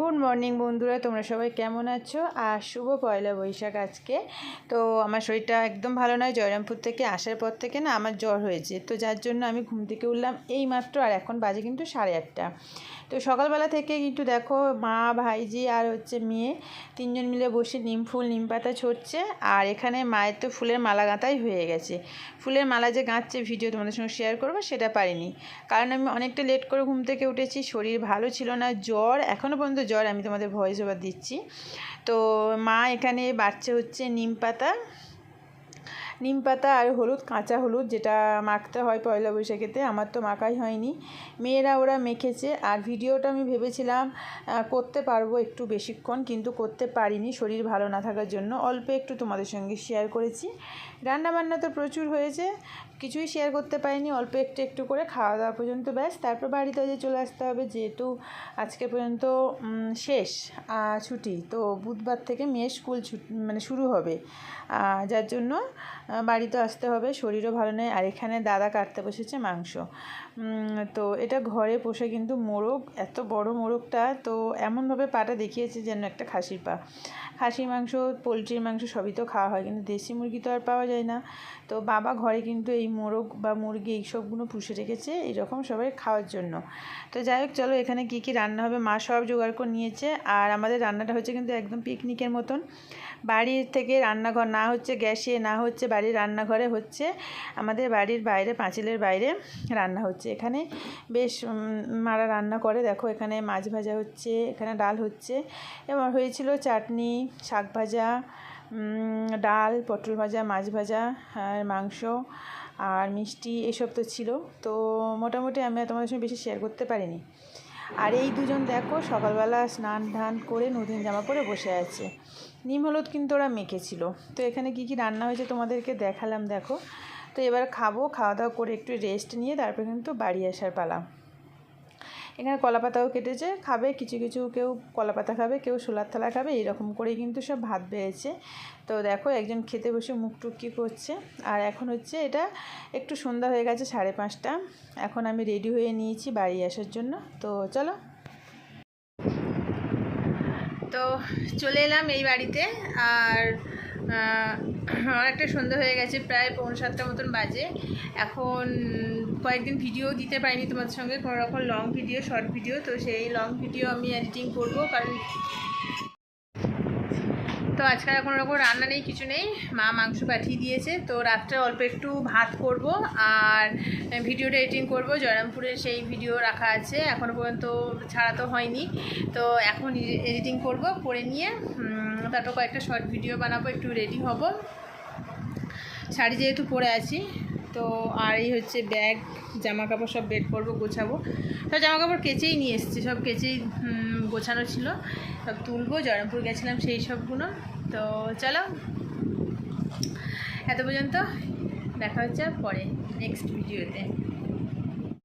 Good morning বন্ধুরা, তোমরা সবাই কেমন আছো? আর শুভ পয়লা বৈশাখ আজকে। তো আমার শরীরটা একদম ভালো নয়, জয়রামপুর থেকে আসার পর থেকে না আমার জ্বর হয়েছে। তো যার জন্য আমি ঘুম থেকে উঠলাম এই মাত্র আর এখন বাজে কিন্তু সাড়ে আটটা। তো সকালবেলা থেকে কিন্তু দেখো মা, ভাইজি আর হচ্ছে মেয়ে তিনজন মিলে বসে নিম ফুল, নিম পাতা ছড়ছে। আর এখানে মায়ের তো ফুলের মালা গাঁথাই হয়ে গেছে। ফুলের মালা যে গাঁথছে ভিডিও তোমাদের সঙ্গে শেয়ার করব, সেটা পারিনি। কারণ আমি অনেকটা লেট করে ঘুম থেকে উঠেছি, শরীর ভালো ছিল না, জ্বর এখনও পর্যন্ত জ্বর আমি তোমাদের ভয়েস ওভার দিচ্ছি। তো মা এখানে বাচ্চা হচ্ছে নিম পাতা। নিম পাতা আর হলুদ, কাঁচা হলুদ যেটা মাখতে হয় পয়লা বৈশাখেতে, আমার তো মাখাই হয়নি। মেয়েরা ওরা মেখেছে আর ভিডিওটা আমি ভেবেছিলাম করতে পারব একটু বেশিক্ষণ, কিন্তু করতে পারিনি, শরীর ভালো না থাকার জন্য। অল্প একটু তোমাদের সঙ্গে শেয়ার করেছি। রান্নাবান্না তো প্রচুর হয়েছে, কিছুই শেয়ার করতে পারিনি, অল্প একটু একটু করে খাওয়া দাওয়া পর্যন্ত ব্যাস। তারপর বাড়িতে যে চলে আসতে হবে, যেহেতু আজকে পর্যন্ত শেষ ছুটি, তো বুধবার থেকে মেয়ের স্কুল ছুটি মানে শুরু হবে। যার জন্য বাড়িতে আসতে হবে, শরীরও ভালো নেই, আর এখানে দাদা কাটতে বসেছে মাংস। তো এটা ঘরে পোষে কিন্তু মোরগ, এত বড় মোরগটা, তো এমনভাবে পাটা দেখিয়েছে যেন একটা খাসির পা। খাসির মাংস, পোলট্রির মাংস সবই তো খাওয়া হয়, কিন্তু দেশি মুরগি তো আর পাওয়া যায় না। তো বাবা ঘরে কিন্তু এই মোরগ বা মুরগি এইসবগুলো পুষে রেখেছে, এইরকম সবাই খাওয়ার জন্য। তো যাই হোক, চলো এখানে কী কী রান্না হবে, মা সব জোগাড় করে নিয়েছে, আর আমাদের রান্নাটা হচ্ছে কিন্তু একদম পিকনিকের মতন। বাড়ির থেকে রান্নাঘর, না হচ্ছে গ্যাসে, না হচ্ছে বাড়ির রান্নাঘরে হচ্ছে, আমাদের বাড়ির বাইরে, পাঁচিলের বাইরে রান্না হচ্ছে। এখানে বেশ মারা রান্না করে। দেখো, এখানে মাছ ভাজা হচ্ছে, এখানে ডাল হচ্ছে। এবার হয়েছিল চাটনি, শাক ভাজা ডাল, পটল ভাজা, মাছ ভাজা, আর মাংস, আর মিষ্টি, এসব তো ছিল। তো মোটামুটি আমি তোমাদের সঙ্গে বেশি শেয়ার করতে পারিনি। আর এই দুজন দেখো সকালবেলা স্নান ধান করে নতুন জামা পরে বসে আছে। নিম হলুদ কিন্তু ওরা মেখেছিল। তো এখানে কি কি রান্না হয়েছে তোমাদেরকে দেখালাম, দেখো। তো এবার খাব, খাওয়া দাওয়া করে একটু রেস্ট নিয়ে তারপরে কিন্তু বাড়ি আসার পালা। এখানে কলা পাতাও কেটেছে, খাবে, কিছু কিছু কেউ কলা পাতা খাবে, কেউ সোলার থালা খাবে, এরকম করেই কিন্তু সব ভাত বেড়েছে। তো দেখো একজন খেতে বসে মুখ টুকি করছে। আর এখন হচ্ছে এটা একটু সন্ধ্যা হয়ে গেছে সাড়ে পাঁচটা। এখন আমি রেডি হয়ে নিয়েছি বাড়ি আসার জন্য। তো চলো। তো চলে এলাম এই বাড়িতে। আর অনেকটা সন্ধ্যা হয়ে গেছে, প্রায় পৌনে সাতটা মতন বাজে। এখন কয়েকদিন ভিডিও দিতে পারিনি তোমাদের সঙ্গে, কোনো রকম লং ভিডিও শর্ট ভিডিও তো সেই লং ভিডিও আমি এডিটিং করব, কারণ তো আজকাল কোনো রকম রান্না নেই, কিছু নেই। মা মাংস পাঠিয়ে দিয়েছে, তো রাত্রে অল্প একটু ভাত করব আর ভিডিওটা এডিটিং করব। জয়রামপুরের সেই ভিডিও রাখা আছে এখনও পর্যন্ত ছাড়া তো হয়নি। তো এখন এডিটিং করব, করে নিয়ে তারপর কয়েকটা শর্ট ভিডিও বানাবো, একটু রেডি হব। শাড়ি যেহেতু পরে আছি, তো আর এই হচ্ছে ব্যাগ জামা কাপড় সব বের করব, গোছাবো। তো জামা কাপড় কেচেই নিয়ে এসেছি, সব কেচেই গোছানো ছিল। সব তুলবো, জয়রামপুর গেছিলাম সেই সবগুলো। তো চলো, এত পর্যন্ত দেখা হচ্ছে পরে নেক্সট ভিডিওতে